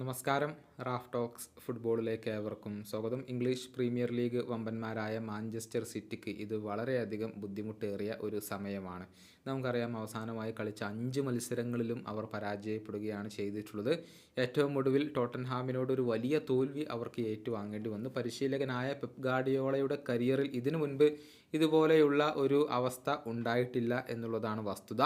നമസ്കാരം. Raf talks ഫുട്ബോളിലേക്ക് ഏവർക്കും സ്വാഗതം. ഇംഗ്ലീഷ് പ്രീമിയർ ലീഗ് വമ്പന്മാരായ മാഞ്ചസ്റ്റർ സിറ്റിക്ക് ഇത് വളരെയധികം ബുദ്ധിമുട്ടേറിയ ഒരു സമയമാണ്. നമുക്കറിയാം അവസാനമായി കളിച്ച അഞ്ച് മത്സരങ്ങളിലും അവർ പരാജയപ്പെടുകയാണ് ചെയ്തിട്ടുള്ളത്. ഏറ്റവും ഒടുവിൽ ടോട്ടൻഹാമിനോട് ഒരു വലിയ തോൽവി അവർക്ക് ഏറ്റുവാങ്ങേണ്ടി വന്നു. പരിശീലകനായ പെപ് ഗാഡിയോളയുടെ കരിയറിൽ ഇതിനു മുൻപ് ഇതുപോലെയുള്ള ഒരു അവസ്ഥ ഉണ്ടായിട്ടില്ല എന്നുള്ളതാണ് വസ്തുത.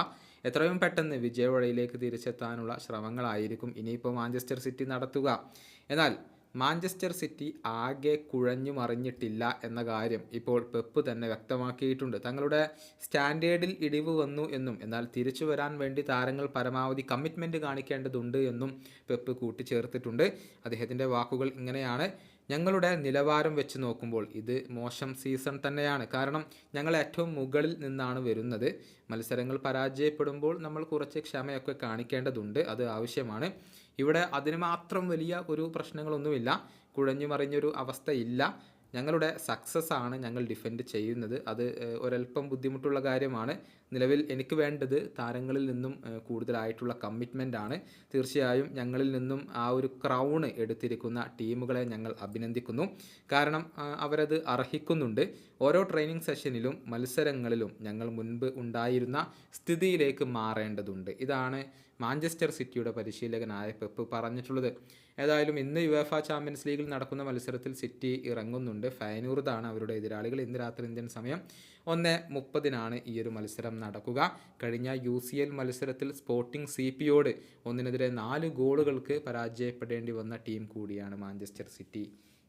എത്രയും പെട്ടെന്ന് വിജയവഴയിലേക്ക് തിരിച്ചെത്താനുള്ള ശ്രമങ്ങളായിരിക്കും. ഇനിയിപ്പോൾ മാഞ്ചസ്റ്റർ സിറ്റി നടത്തുക. എന്നാൽ മാഞ്ചസ്റ്റർ സിറ്റി ആകെ കുഴഞ്ഞു മറിഞ്ഞിട്ടില്ല എന്ന കാര്യം ഇപ്പോൾ പെപ്പ് തന്നെ വ്യക്തമാക്കിയിട്ടുണ്ട്. തങ്ങളുടെ സ്റ്റാൻഡേർഡിൽ ഇടിവ് വന്നു എന്നും എന്നാൽ തിരിച്ചു വരാൻ വേണ്ടി താരങ്ങൾ പരമാവധി കമ്മിറ്റ്മെന്റ് കാണിക്കേണ്ടതുണ്ട് എന്നും പെപ്പ് കൂട്ടിച്ചേർത്തിട്ടുണ്ട്. അദ്ദേഹത്തിന്റെ വാക്കുകൾ ഇങ്ങനെയാണ്. ഞങ്ങളുടെ നിലവാരം വെച്ച് നോക്കുമ്പോൾ ഇത് മോശം സീസൺ തന്നെയാണ്. കാരണം ഞങ്ങൾ ഏറ്റവും മുകളിൽ നിന്നാണ് വരുന്നത്. മത്സരങ്ങൾ പരാജയപ്പെടുമ്പോൾ നമ്മൾ കുറച്ച് ക്ഷമയൊക്കെ കാണിക്കേണ്ടതുണ്ട്. അത് ആവശ്യമാണ്. ഇവിടെ അതിന് മാത്രം വലിയ ഒരു പ്രശ്നങ്ങളൊന്നുമില്ല. കുഴഞ്ഞു മറിഞ്ഞൊരു അവസ്ഥയില്ല. ഞങ്ങളുടെ സക്സസ് ആണ് ഞങ്ങൾ ഡിഫെൻഡ് ചെയ്യുന്നത്. അത് ഒരല്പം ബുദ്ധിമുട്ടുള്ള കാര്യമാണ്. നിലവിൽ എനിക്ക് വേണ്ടത് താരങ്ങളിൽ നിന്നും കൂടുതലായിട്ടുള്ള കമ്മിറ്റ്മെന്റ് ആണ്. തീർച്ചയായും ഞങ്ങളിൽ നിന്നും ആ ഒരു ക്രൗണ് എടുത്തിരിക്കുന്ന ടീമുകളെ ഞങ്ങൾ അഭിനന്ദിക്കുന്നു. കാരണം അവരത് അർഹിക്കുന്നുണ്ട്. ഓരോ ട്രെയിനിങ് സെഷനിലും മത്സരങ്ങളിലും ഞങ്ങൾ മുൻപ് ഉണ്ടായിരുന്ന സ്ഥിതിയിലേക്ക് മാറേണ്ടതുണ്ട്. ഇതാണ് മാഞ്ചസ്റ്റർ സിറ്റിയുടെ പരിശീലകനായ പെപ്പ് പറഞ്ഞിട്ടുള്ളത്. ഏതായാലും ഇന്ന് യുവേഫ ചാമ്പ്യൻസ് ലീഗിൽ നടക്കുന്ന മത്സരത്തിൽ സിറ്റി ഇറങ്ങുന്നുണ്ട്. ഫൈനൂർദാണ് അവരുടെ എതിരാളികൾ. ഇന്ന് രാത്രി ഇന്ത്യൻ സമയം ഒന്ന് മുപ്പതിനാണ് ഈ ഒരു മത്സരം നടക്കുക. കഴിഞ്ഞ യു സി എൽ മത്സരത്തിൽ സ്പോർട്ടിംഗ് സി പിയോട് ഒന്നിനെതിരെ നാല് ഗോളുകൾക്ക് പരാജയപ്പെടേണ്ടി വന്ന ടീം കൂടിയാണ് മാഞ്ചസ്റ്റർ സിറ്റി.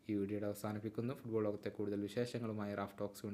ഈ വീഡിയോയുടെ അവസാനിപ്പിക്കുന്നു. ഫുട്ബോൾ ലോകത്തെ കൂടുതൽ വിശേഷങ്ങളുമായി റാഫ് ടോക്സ്